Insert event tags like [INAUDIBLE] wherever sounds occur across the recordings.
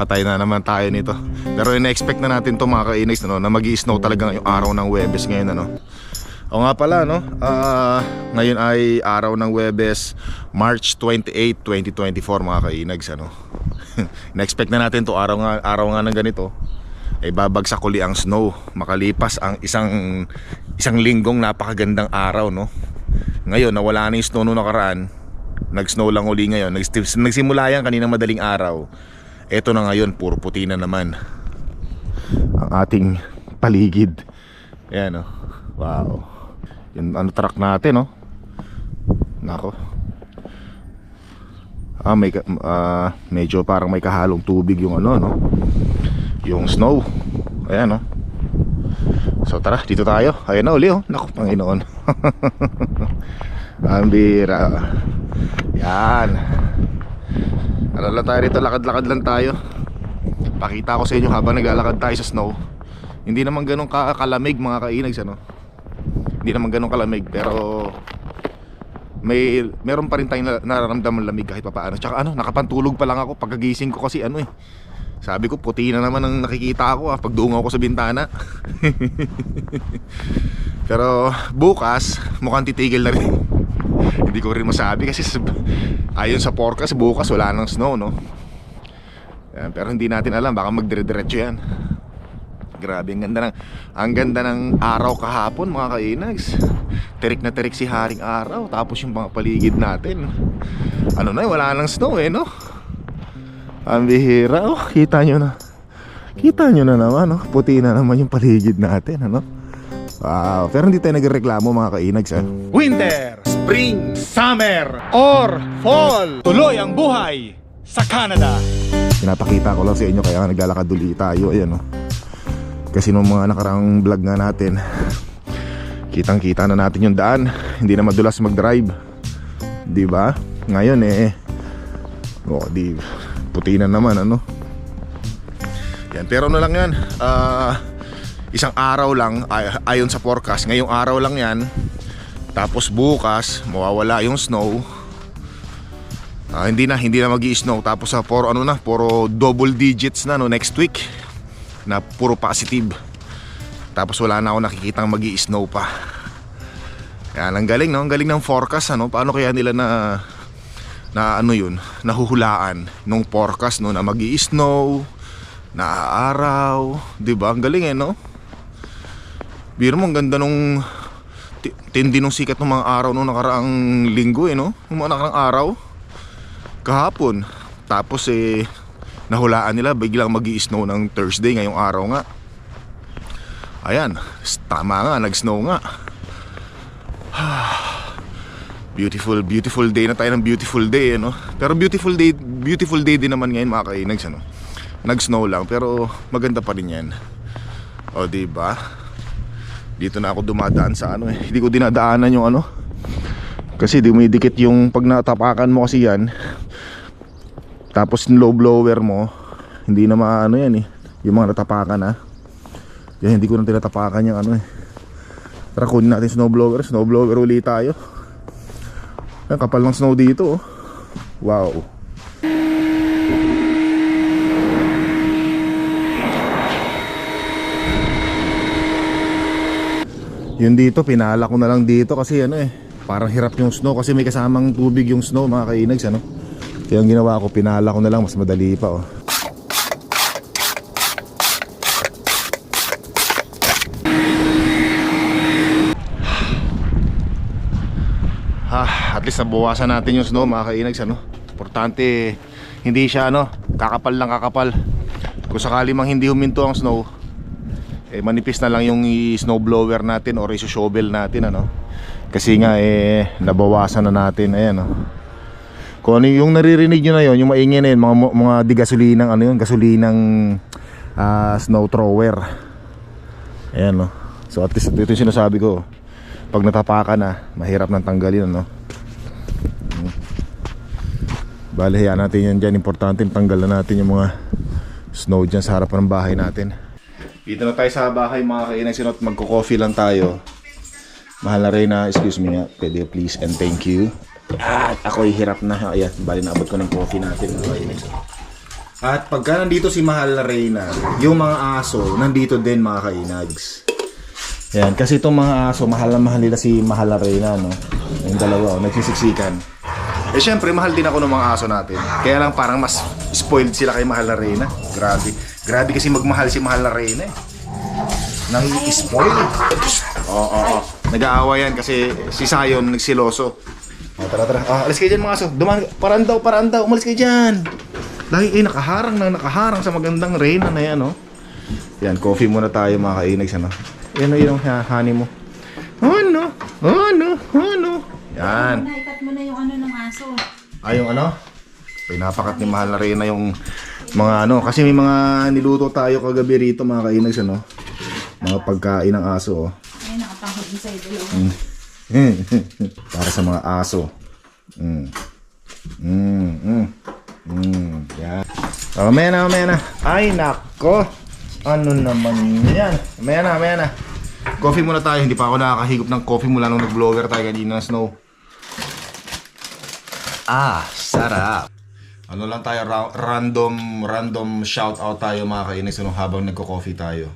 Patay na naman tayo nito. Pero ina-expect na natin to mga kainags no, na mag snow talaga ngayong araw ng Webes ngayon ano. O nga pala no, ah, ngayon ay araw ng Webes, March 28, 2024 mga kainags ano. [LAUGHS] Na-expect na natin to araw nga araw nga ng ganito. Ay babagsak uli ang snow makalipas ang isang isang linggong napakagandang araw no. Ngayon nawala na yung snow noong nakaraan. Nag-snow lang uli ngayon. Nagsim- Nagsimula yan kanina madaling araw. Eto na ngayon, puro puti na naman. Ang ating paligid. Ayan oh. Wow. Yung ano truck natin oh. Nako. Ah, may ah, medyo parang may kahalong tubig yung ano no. Yung snow. Ayan oh. So tara, dito tayo. Ayan na uli oh. Naku, Panginoon. [LAUGHS] Ang bira. Yan. Ano tayo rito, lakad-lakad lang tayo. Pakita ko sa inyo habang naglalakad tayo sa snow. Hindi naman ganun ka kalamig mga kainags ano. Hindi naman ganun kalamig pero may meron pa rin tayong na- nararamdaman lamig kahit papaano. Tsaka ano, nakapantulog pa lang ako pagkagising ko kasi ano eh. Sabi ko puti na naman ang nakikita ko ah pag dungaw ko sa bintana. [LAUGHS] pero bukas mukhang titigil na rin. [LAUGHS] Hindi ko rin masabi kasi ayon sa forecast bukas wala nang snow no. Pero hindi natin alam baka magdire-diretso yan. Grabe ang ganda ng ang ganda ng araw kahapon mga kainags. Terik na terik si Haring Araw tapos yung mga paligid natin. Ano na, wala nang snow eh no. Ang bihira oh, kita nyo na. Kita nyo na naman no, puti na naman yung paligid natin ano. Wow, pero hindi tayo nagreklamo mga kainags ah. Winter, Spring, Summer, or Fall. Tuloy ang buhay sa Canada. Pinapakita ko lang sa inyo kaya naglalakad uli tayo ayan oh. Kasi nung mga nakarang vlog nga natin Kitang kita na natin yung daan Hindi na madulas mag drive di ba? Ngayon eh Oh di Puti na naman ano Yan pero ano lang yan ah, Isang araw lang ay, Ayon sa forecast Ngayong araw lang yan Tapos bukas Mawawala yung snow Ah, hindi na, hindi na magi-snow tapos sa puro ano na, puro double digits na no next week na puro positive. Tapos wala na ako nakikitang magi-snow pa. Kaya ang galing no, ang galing ng forecast ano, paano kaya nila na na ano yun, nahuhulaan nung forecast no na magi-snow, na araw, 'di ba? Ang galing eh no. Biro mo ang ganda nung ti- tindi nung sikat ng mga araw nung nakaraang linggo eh no, yung mga nakaraang araw kahapon. Tapos eh nahulaan nila biglang magi snow ng Thursday ngayong araw nga. Ayan, tama nga, nag-snow nga. [SIGHS] beautiful, beautiful day na tayo ng beautiful day, ano? Pero beautiful day, beautiful day din naman ngayon mga kainags, ano? Nag-snow lang, pero maganda pa rin yan. O, di ba? Dito na ako dumadaan sa ano eh. Hindi ko dinadaanan yung ano. Kasi di dumidikit yung pag natapakan mo kasi yan. Tapos low blower mo, hindi na maano yan eh. Yung mga natapakan ha. Yan, hindi ko na tinatapakan yung ano eh. Tara kunin natin snow blower. Snow blower ulit tayo. Ang kapal ng snow dito oh. Wow. Yun dito, pinala ko na lang dito kasi ano eh. Parang hirap yung snow kasi may kasamang tubig yung snow mga kainags ano. Kaya ang ginawa ko, pinala ko na lang mas madali pa oh. Ah, at least nabawasan natin yung snow mga kainags ano. Importante hindi siya ano, kakapal lang kakapal. Kung sakali mang hindi huminto ang snow, eh manipis na lang yung snow blower natin or iso shovel natin ano. Kasi nga eh nabawasan na natin ayan oh. Kung ano yung naririnig nyo na yon, yung maingay na yun, mga, mga di gasolinang ano yun, gasolinang ah, snow thrower. Ayan no. So at least ito yung sinasabi ko. Pag natapakan na, mahirap nang tanggalin ano. Bale, hayaan natin yan dyan. Importante tanggal na natin yung mga snow dyan sa harapan ng bahay natin. Dito na tayo sa bahay mga kainang sinot. Magko-coffee lang tayo. Mahal na Reyna, excuse me nga, pwede please and thank you. At ako'y hirap na. Ayan, bali naabot ko ng coffee natin. At pagka nandito si Mahal na Reyna, yung mga aso, nandito din mga kainags. Yan, kasi itong mga aso, mahal na mahal nila si Mahal na Reyna, no? Yung dalawa, oh, nagsisiksikan. Eh syempre, mahal din ako ng mga aso natin. Kaya lang parang mas spoiled sila kay Mahal na Reyna. Grabe. Grabe kasi magmahal si Mahal na Reyna eh. Nang spoil Oo, oo, oo. Nag-aawa yan kasi si Sayon nagsiloso. Oh, tara, tara. Ah, alis kayo dyan mga aso. Duman, paraan daw, paraan daw. Umalis kayo dyan. Dahil eh, nakaharang na nakaharang sa magandang Reyna na yan, oh. Yan, coffee muna tayo mga kainags, ano. Yan o yung ha- honey mo. Ano? Ano? Ano? Yan. Naikat mo na yung ano ng aso. Ay, yung ano? Pinapakat ni Mahal na Reyna yung mga ano. Kasi may mga niluto tayo kagabi rito mga kainags, ano. Mga pagkain ng aso, oh. Ay, nakatangkod din sa'yo dalawa. [LAUGHS] Para sa mga aso. Mm. Mm, mm. Mm, yan. Oh, mamaya na, na. Ay, nako. Ano naman yan? Mamaya na, mamaya na. Coffee muna tayo. Hindi pa ako nakakahigop ng coffee mula nung nag-vlogger tayo kanina na snow. Ah, sarap. Ano lang tayo, ra- random, random shout out tayo mga kainis ano, habang nagko-coffee tayo.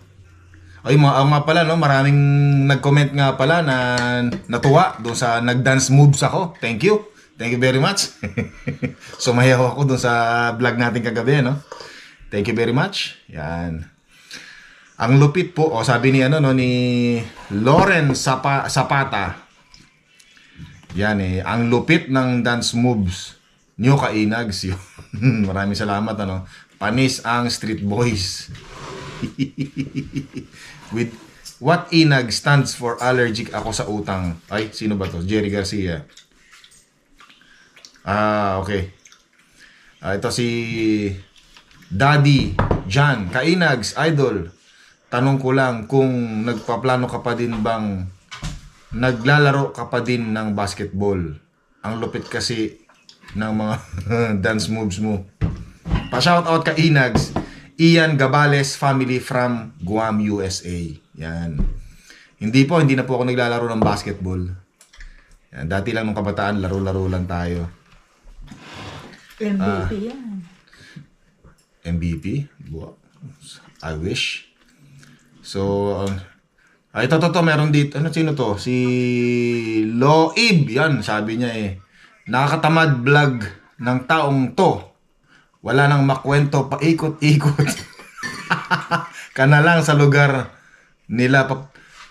Ay, mga, ah, nga pala, no? maraming nag-comment nga pala na natuwa doon sa nag-dance moves ako. Thank you. Thank you very much. [LAUGHS] Sumayaw ako doon sa vlog natin kagabi, no? Thank you very much. Yan. Ang lupit po, o sabi ni ano no ni Lauren Sapa, Zapata. Yan eh, ang lupit ng dance moves niyo kainags [LAUGHS] yun. Maraming salamat ano. Panis ang Street Boys. [LAUGHS] With what inag stands for allergic ako sa utang. Ay, sino ba to? Jerry Garcia. Ah, okay. Ah, ito si Daddy Jan Kainags Idol. Tanong ko lang kung nagpaplano ka pa din bang naglalaro ka pa din ng basketball. Ang lupit kasi ng mga [LAUGHS] dance moves mo. Pa-shoutout ka Inags. Ian Gabales family from Guam, USA. Yan. Hindi po, hindi na po ako naglalaro ng basketball. Yan, dati lang nung kabataan, laro-laro lang tayo. MVP yan. MVP? I wish. So, um, ay, ito, ito, to, meron dito. Ano, sino to? Si Loib. Yan, sabi niya eh. Nakakatamad vlog ng taong to. Wala nang makwento, paikot-ikot. [LAUGHS] ka na lang sa lugar nila.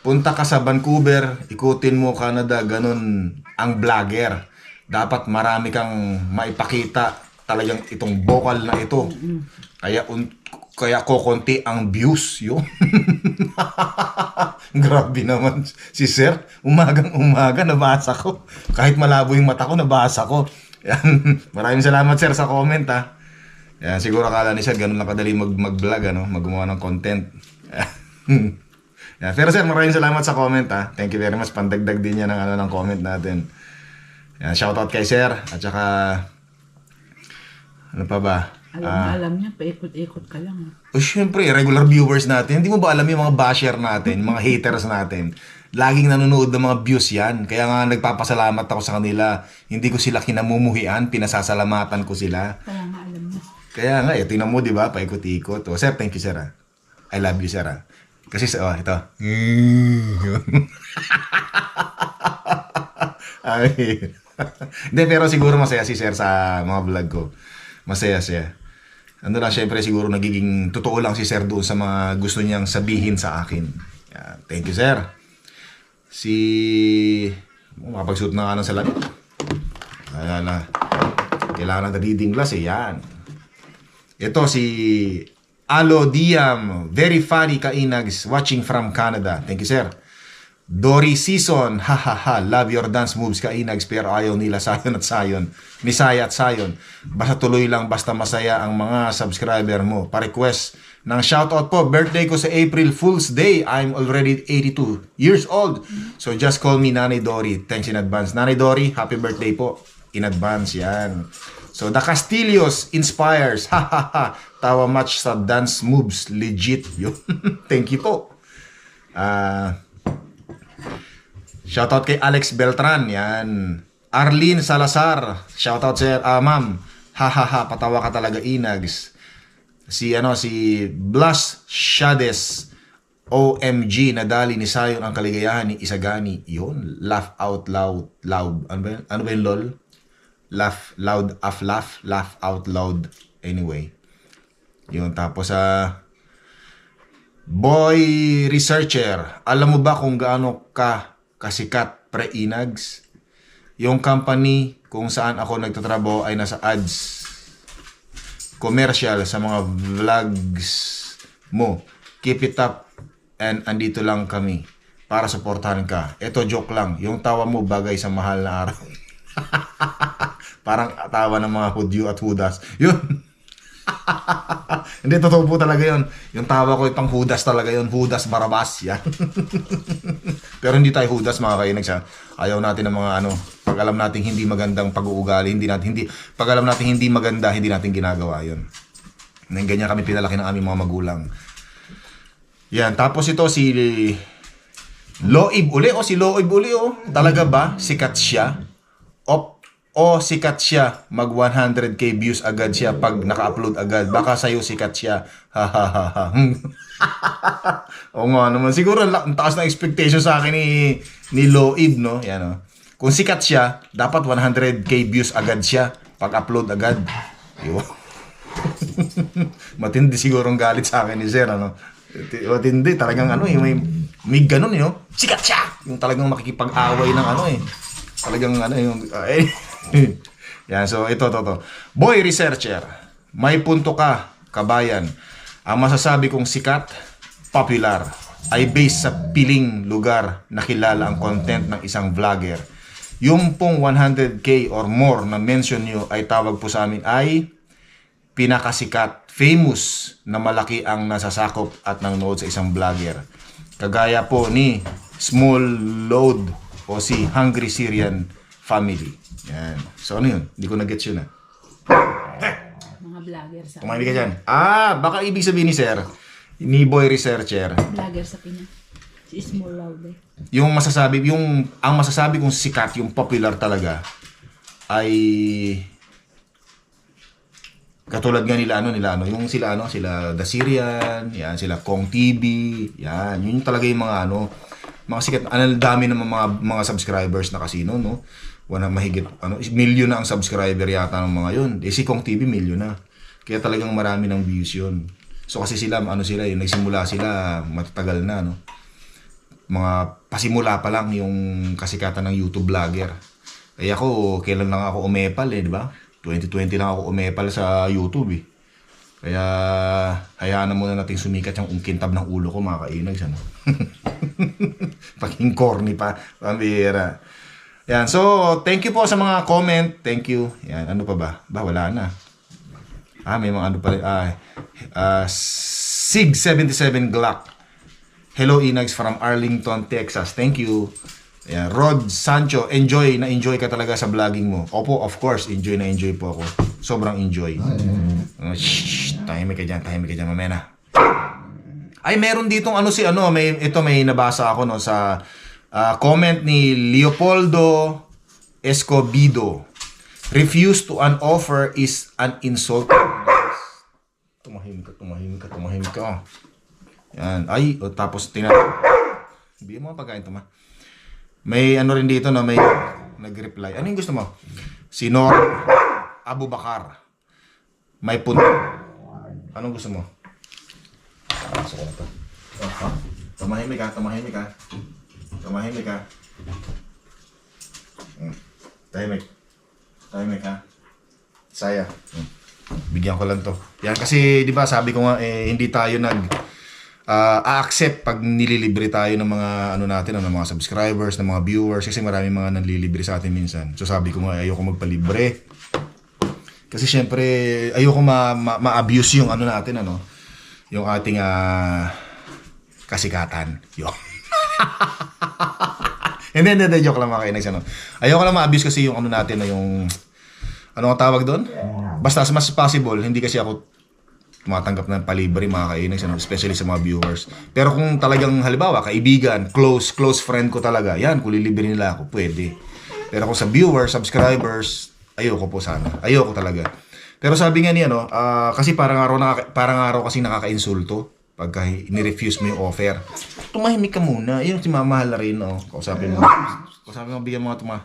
Punta ka sa Vancouver, ikutin mo Canada, ganun ang vlogger. Dapat marami kang maipakita talagang itong vocal na ito. Kaya un- kaya kokonti ang views yun. [LAUGHS] Grabe naman si Sir. Umagang umaga nabasa ko. Kahit malabo yung mata ko nabasa ko. Yan. [LAUGHS] Maraming salamat Sir sa comment ha. Yan, siguro akala ni Sir ganun lang kadali mag mag-vlog ano, maggumawa ng content. [LAUGHS] Yan. Pero Sir, maraming salamat sa comment ha. Thank you very much. Pandagdag din niya ng ano ng comment natin. Yan, shoutout kay Sir at saka ano pa ba? Alam na alam niya, paikot-ikot ka lang. ah. O syempre, regular viewers natin, hindi mo ba alam yung mga basher natin, mga haters natin, laging nanonood ng mga views yan. Kaya nga nagpapasalamat ako sa kanila. Hindi ko sila kinamumuhian, pinasasalamatan ko sila. Kaya nga alam niya. Kaya nga, eh, tingnan mo, di ba, paikot-ikot. O, sir, thank you, sir. ah. I love you, sir. ah. Kasi, oh, ito. [LAUGHS] Ay. [LAUGHS] Hindi, pero siguro masaya si sir sa mga vlog ko. Masaya siya. Ano lang, syempre siguro nagiging totoo lang si sir doon sa mga gusto niyang sabihin sa akin. Yeah, thank you, sir. Si... Makapagsuot na nga ng salamin. Kaya na. Kailangan ng reading glass eh. Yan. Ito si Alo Diam, very funny kainags, watching from Canada. Thank you, sir. Dory Season, ha ha ha, love your dance moves kainags, pero ayaw nila sayon at sayon. Ni Saya at sayon. Basta tuloy lang, basta masaya ang mga subscriber mo. Pa-request ng shoutout po, birthday ko sa April Fool's Day. I'm already 82 years old. So just call me Nanay Dory. Thanks in advance. Nanay Dory, happy birthday po. In advance, yan. So, The Castillos inspires. Ha ha ha. Tawa match sa dance moves. Legit. [LAUGHS] Yun. Thank you po. Ah... Shoutout kay Alex Beltran, yan. Arlene Salazar, shoutout sir, ah ma'am. Ha patawa ka talaga Inags. Si ano, si Blas Shades. OMG, nadali ni Sayon ang kaligayahan ni Isagani. Yun, laugh out loud, loud. Ano ba yun? Ano ba yun, lol? Laugh loud, af laugh, laugh out loud. Anyway. Yun, tapos sa Boy Researcher, alam mo ba kung gaano ka kasikat pre-inags? Yung company kung saan ako nagtatrabaho ay nasa ads commercial sa mga vlogs mo. Keep it up and andito lang kami para suportahan ka. Ito joke lang. Yung tawa mo bagay sa mahal na araw. [LAUGHS] Parang tawa ng mga hudyo at hudas. Yun. Hindi, totoo po talaga yun. Yung tawa ko, itang hudas talaga yun. Hudas Barabas. Yan. [LAUGHS] Pero hindi tayo hudas mga kainag siya. Ayaw natin ng mga ano, pag alam natin hindi magandang pag-uugali, hindi natin, hindi, pag alam natin hindi maganda, hindi natin ginagawa yun. Nang ganyan kami pinalaki ng aming mga magulang. Yan, tapos ito si Loib uli, o si Loib uli, o. Talaga ba? Sikat siya? O, o sikat siya, mag 100k views agad siya pag naka-upload agad. Baka sa'yo sikat siya. Ha ha [LAUGHS] o nga naman. Siguro ang taas ng expectation sa akin ni, ni Loib, no? Yan, o. Kung sikat siya, dapat 100k views agad siya pag upload agad. Yun. [LAUGHS] Matindi siguro ang galit sa akin ni Sir, ano? Matindi, talagang ano eh, may, may ganun eh, no? Sikat siya! Yung talagang makikipag-away ng ano eh. Talagang ano yung, eh. [LAUGHS] Yan, so ito, to, to. Boy Researcher, may punto ka, kabayan. Ang masasabi kong sikat, popular, ay based sa piling lugar na kilala ang content ng isang vlogger. Yung pong 100k or more na mention nyo ay tawag po sa amin ay pinakasikat, famous na malaki ang nasasakop at nanonood sa isang vlogger. Kagaya po ni Small Load o si Hungry Syrian Family. Yan. So ano yun? Hindi ko na-gets yun ah. Mga vlogger sa Tumahimik ka dyan. Ah, baka ibig sabihin ni Sir, ni Boy Researcher, vlogger sa Pinas. Si Small Loud eh. yung masasabi, yung, ang masasabi kong sikat, yung popular talaga, ay katulad nga nila ano nila ano yung sila ano sila The Syrian yan sila Kong TV yan yun talaga yung mga ano mga sikat ano dami ng mga mga subscribers na kasino no wala mahigit ano million na ang subscriber yata ng mga yun eh si Kong TV million na kaya talagang marami ng views yun so kasi sila ano sila yung nagsimula sila matatagal na no mga pasimula pa lang yung kasikatan ng YouTube vlogger. Eh ako, kailan lang ako umepal eh, di ba? 2020 lang ako umepal sa YouTube eh. Kaya, hayaan na muna natin sumikat yung ungkintab ng ulo ko, mga kainags, ano? [LAUGHS] Paging corny pa, pambira. Yan, so, thank you po sa mga comment. Thank you. Yan, ano pa ba? Ba, wala na. Ah, may mga ano pa rin. Ah, ah, SIG77 Glock. Hello Inags from Arlington, Texas. Thank you. Ayan, Rod Sancho, enjoy na enjoy ka talaga sa vlogging mo. Opo, of course, enjoy na enjoy po ako. Sobrang enjoy. Uh, shh, tahimik ka dyan, tahimik ka dyan, mamaya na. Ay, meron ditong ano si ano, may ito may nabasa ako no sa ah, comment ni Leopoldo Escobido. Refuse to an offer is an insult. Tumahimik ka, tumahimik ka, tumahimik ka. Yan. Ay, o, tapos tina... Bigyan mo pagkain to, ma. May ano rin dito na may nag-reply. Ano yung gusto mo? Si Nor Abu Bakar. May punto. Anong gusto mo? Ah, sa to. Ah, Tumahimik ka, tumahimik ka. Tumahimik ka. Hmm. Tahimik. Tahimik ka. Saya. Hmm. Bigyan ko lang to. Yan kasi, di ba, sabi ko nga, eh, hindi tayo nag ah, a-accept pag nililibre tayo ng mga ano natin, ng mga subscribers, ng mga viewers kasi marami mga nanlilibre sa atin minsan. So sabi ko nga ayoko magpalibre. Kasi syempre ayoko ma, ma, ma-abuse yung ano natin ano, yung ating ah, kasikatan. Yo. [LAUGHS] Hindi, hindi, hindi, joke lang mga kainags, ano. Ayoko lang ma-abuse kasi yung ano natin na yung, ano ang tawag doon? Basta as much as possible, hindi kasi ako tumatanggap ng palibre mga kainags, ano, especially sa mga viewers. Pero kung talagang halimbawa, kaibigan, close, close friend ko talaga, yan, kung lilibre nila ako, pwede. Pero kung sa viewers, subscribers, ayoko po sana. Ayoko talaga. Pero sabi nga niya, no, ah, kasi parang araw, nakaka- parang araw kasi nakaka-insulto pagka ni-refuse mo yung offer. Tumahimik ka muna. Yun si mamahal na rin, no. Kausapin mo. Kausapin mo, bigyan mo nga tuma.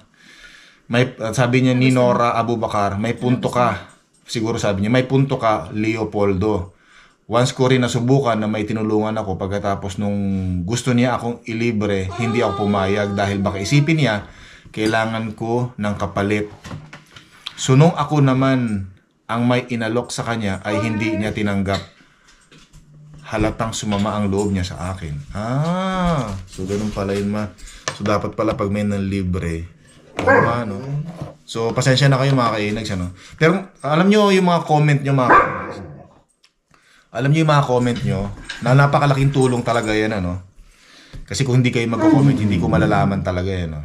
May, sabi niya ni Nora Abubakar, may punto ka. Siguro sabi niya, may punto ka, Leopoldo. Once ko rin nasubukan na may tinulungan ako pagkatapos nung gusto niya akong ilibre, hindi ako pumayag dahil baka isipin niya, kailangan ko ng kapalit. So nung ako naman ang may inalok sa kanya ay hindi niya tinanggap. Halatang sumama ang loob niya sa akin. Ah, so ganun pala yun ma. So dapat pala pag may nang libre, tama no? So pasensya na kayo mga kainags ano. Pero alam nyo yung mga comment nyo mga. Alam nyo yung mga comment nyo na napakalaking tulong talaga yan ano. Kasi kung hindi kayo mag-comment, hindi ko malalaman talaga yan. No?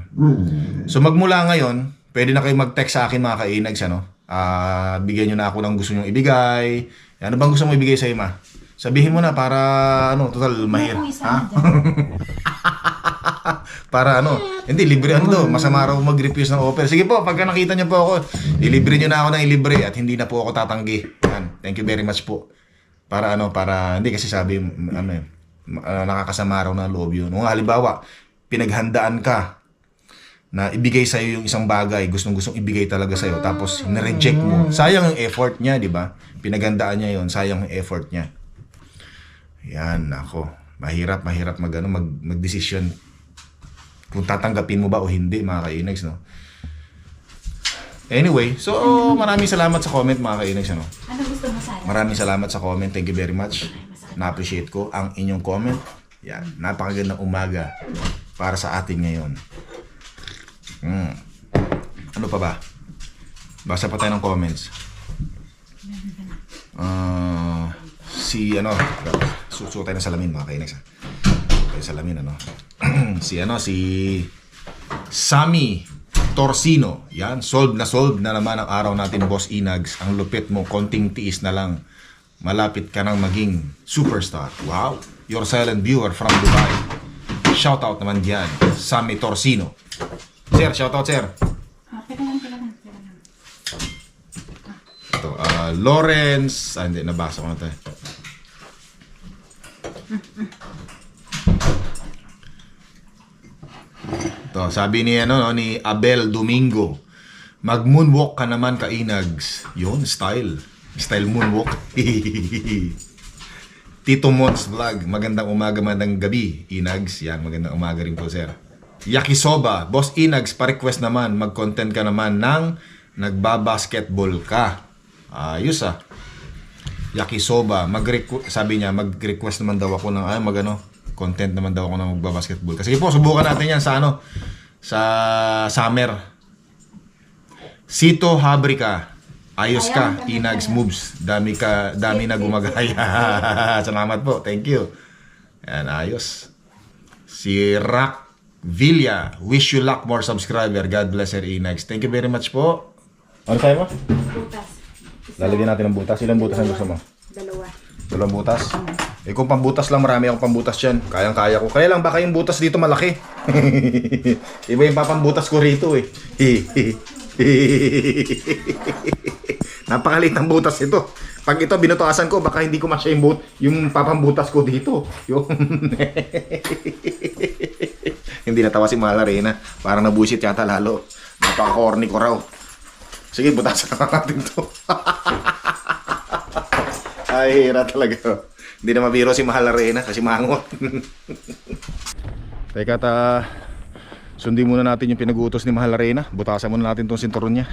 So magmula ngayon, pwede na kayo mag-text sa akin mga kainags ano. Ah, bigyan nyo na ako ng gusto nyo ibigay. Ano bang gusto mo ibigay sa ima? Sabihin mo na para ano, total mahir. Isa Ha? na dyan. [LAUGHS] para ano, hindi libre ano daw, masama raw mag-refuse ng offer. Sige po, pagka nakita niyo po ako, ilibre niyo na ako ng ilibre at hindi na po ako tatanggi. Yan. Thank you very much po. Para ano, para hindi kasi sabi ano eh, ma- ah, nakakasama raw ng loob yun. Kung halimbawa, pinaghandaan ka na ibigay sa yung isang bagay, gustong-gustong ibigay talaga sa tapos na-reject mo. Sayang yung effort niya, di ba? Pinaghandaan niya yon, sayang yung effort niya. Yan, ako. Mahirap, mahirap mag, ano, mag, mag-decision kung tatanggapin mo ba o hindi, mga kainags, no? Anyway, so maraming salamat sa comment, mga kainags, ano? Ano gusto mo sana? Maraming salamat sa comment. Thank you very much. Na-appreciate ko ang inyong comment. Yan, napakagandang umaga para sa atin ngayon. Hmm. Ano pa ba? Basa pa tayo ng comments. Ah, si ano, susuot tayo ng salamin mga kainags. ha? Tayo salamin ano. [CLEARS THROAT] si ano, si Sami Torsino. Yan, solve na solve na naman ang araw natin, Boss Inags. Ang lupit mo, konting tiis na lang. Malapit ka nang maging superstar. Wow! Your silent viewer from Dubai. Shoutout naman diyan, Sami Torsino. Sir, shoutout sir. Ah, teka lang, lang. Ito, ah, Lawrence, ah, hindi, nabasa ko na ito. Ito, sabi ni, ano, no, ni Abel Domingo, mag-moonwalk ka naman ka Inags. Yun, style. Style moonwalk. [LAUGHS] Tito Mons Vlog, magandang umaga, magandang gabi. Inags, yan, magandang umaga rin po, sir. Yakisoba, Boss Inags, pa-request naman, mag-content ka naman ng nagbabasketball ka. Ayos ah. Yakisoba, mag sabi niya, mag-request naman daw ako ng, ay, mag ano, content naman daw ako ng magbabasketball. Kasi po, subukan natin yan sa ano, sa summer. Sito Habrika, ayos ka, Inags moves. Dami ka, dami na gumagaya. [LAUGHS] Salamat po, thank you. Yan, ayos. Si Rock Villa, wish you luck more subscriber. God bless her Inags. Thank you very much po. Ano tayo mo? Lalagyan natin ng butas. Ilang butas ang gusto mo? Dalawa. Dalawang butas? Eh kung pambutas lang, marami akong pambutas dyan. Kayang-kaya ko. Kaya lang, baka yung butas dito malaki. [LAUGHS] Iba yung papambutas ko rito eh. [LAUGHS] Napakaliit ng butas ito. Pag ito binutuasan ko, baka hindi ko masya yung, but- yung papambutas ko dito. [LAUGHS] Yung... hindi natawa si Mahal Arena. Parang nabusit yata lalo. Napaka-corny ko raw. Sige, butasan na natin to. [LAUGHS] Ay, hira talaga. Hindi na mabiro si Mahal Arena kasi mangot. [LAUGHS] Teka ta, sundin muna natin yung pinag-uutos ni Mahal Arena. Butasan muna natin tong sinturon niya.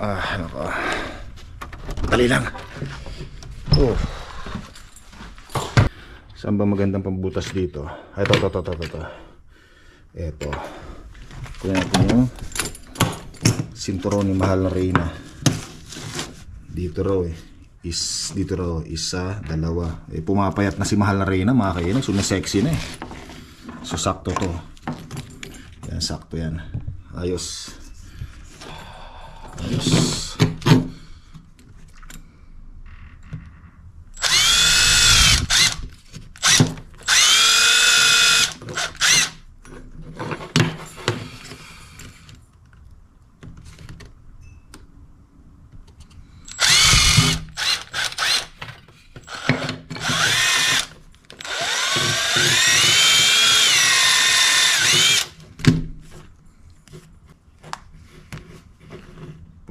Ah, nako. Dali lang. Oh. Saan ba magandang pambutas dito? Ito, ito, ito, ito, ito. Ito. Kunin natin yung sinturon ni Mahal na Reyna. Dito raw eh. Is, dito raw, isa, dalawa. Eh, pumapayat na si Mahal na Reyna, mga kainan. So, sexy na eh. So, sakto to. Yan, sakto yan. Ayos.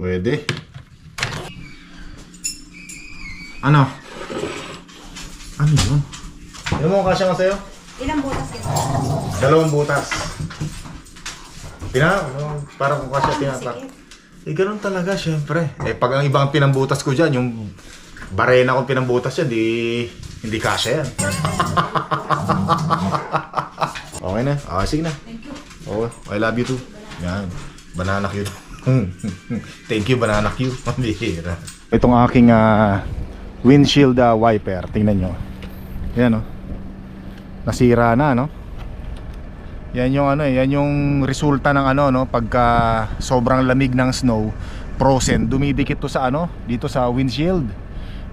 Pwede. Ano? Ano yun? Ano mo kasya nga sa'yo? Ilang butas kita? Dalawang butas. Pina, ano, parang kung kasya tinatak. Eh, ganun talaga, syempre. Eh, pag ang ibang pinambutas ko dyan, yung barena kong pinambutas yan, di, hindi kasya yan. [LAUGHS] okay na? Okay, sige na. Thank you. Oh, I love you too. Yan. Banana cute. [LAUGHS] Thank you, banana cute. Mambihira. Itong aking ah, windshield ah, wiper. Tingnan nyo. Yan oh. Nasira na, no? Yan yung ano eh, yan yung resulta ng ano no, pagka sobrang lamig ng snow, frozen, dumidikit to sa ano, dito sa windshield.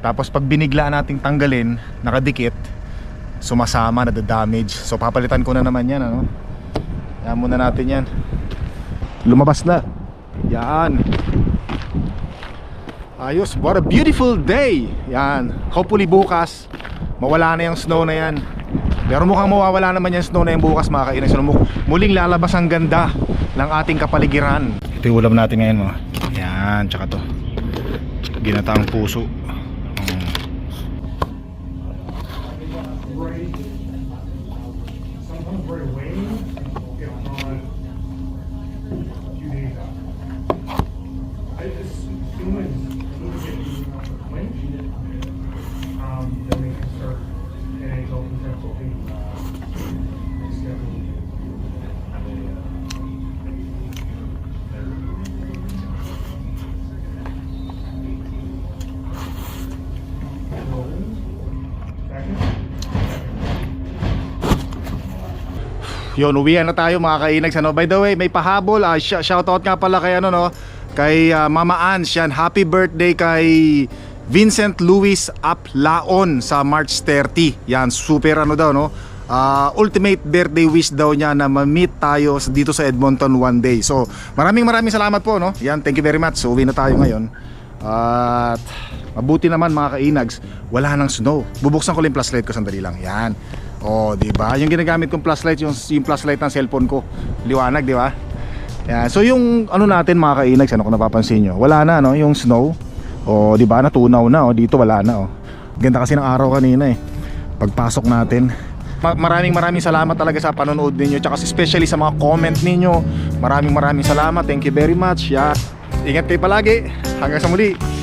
Tapos pag binigla nating tanggalin, nakadikit, sumasama, nada-damage. So papalitan ko na naman yan, ano? Yan muna natin yan. Lumabas na. Yan. Ayos, what a beautiful day. Yan. Hopefully bukas mawala na yung snow na yan. Pero mukhang mawawala naman yung snow na yung bukas mga kainis. Mu- muling lalabas ang ganda ng ating kapaligiran. Ito yung ulam natin ngayon mga. Yan, tsaka to. Ginataang puso. Yun, uwian na tayo mga kainags ano. By the way, may pahabol. Ah, sh- shoutout nga pala kay ano no, kay ah, Mama Ans yan. Happy birthday kay Vincent Luis Aplaon sa March 30. Yan, super ano daw no. Ah, ultimate birthday wish daw niya na ma-meet tayo dito sa Edmonton one day. So, maraming maraming salamat po no. Yan, thank you very much. So, uwi na tayo ngayon. At mabuti naman mga kainags, wala nang snow. Bubuksan ko lang yung flashlight ko sandali lang. Yan. Oh, di ba? Yung ginagamit kong flashlight, yung yung flashlight ng cellphone ko. Liwanag, di ba? Yan. So yung ano natin mga kainags, ano kung napapansin nyo, wala na no, yung snow. O di ba, natunaw na oh, dito wala na oh. Ganda kasi ng araw kanina eh. Pagpasok natin, Ma- maraming maraming salamat talaga sa panonood ninyo tsaka especially sa mga comment ninyo. Maraming maraming salamat. Thank you very much. Yeah. Ingat kayo palagi. Hanggang sa muli.